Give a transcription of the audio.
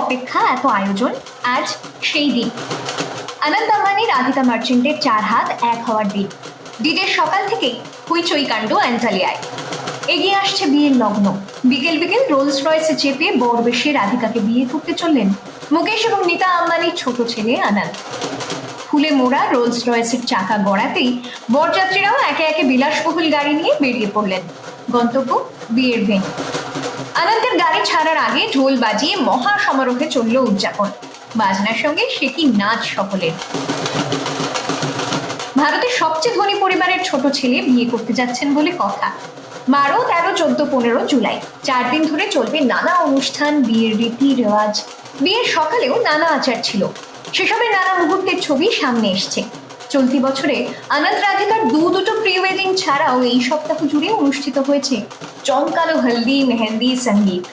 অপেক্ষা এত আয়োজন আজ সেই দিন। অনন্ত আম্বানি, রাধিকা মার্চেন্টের চার হাত এক হওয়ার দিন। দিনের সকাল থেকেই হুইচই কাণ্ড অ্যান্টালিয়ায় এগিয়ে আসছে বিয়ের লগ্ন বিকেল বিকেল রোলস রয়েসে চেপে বর বেশে রাধিকাকে বিয়ে করতে চললেন মুকেশ এবং নীতা আম্বানির ছোট ছেলে আনন্দ। ফুলে মোড়া রোলস রয়েসের চাকা গড়াতেই বরযাত্রীরাও একে একে বিলাসবহুল গাড়ি নিয়ে বেরিয়ে পড়লেন। গন্তব্য বিয়ের গাড়ি ছাড়ার আগে ঢোল বাজিয়ে মহা সমারোহে চলল উদযাপন। বাজনার সঙ্গে সে কি নাচ সকলের। ভারতের সবচেয়ে ধনী পরিবারের ছোট ছেলে বিয়ে করতে যাচ্ছেন বলে কথা। বারো, তেরো, চোদ্দ, পনেরো জুলাই। চার দিন ধরে চলবে নানা অনুষ্ঠান, বিয়ের রীতি রেওয়াজ। বিয়ের সকালেও নানা আচার ছিল। সেসবের নানা মুহূর্তের ছবি সামনে এসছে। চলতি বছরে আনন্দ রাধিকার দু দুটো প্রি ওয়েডিং ছাড়াও এই সপ্তাহ জুড়ে অনুষ্ঠিত হয়েছে। চমকালো হলদি, মেহেন্দি, সংগীত।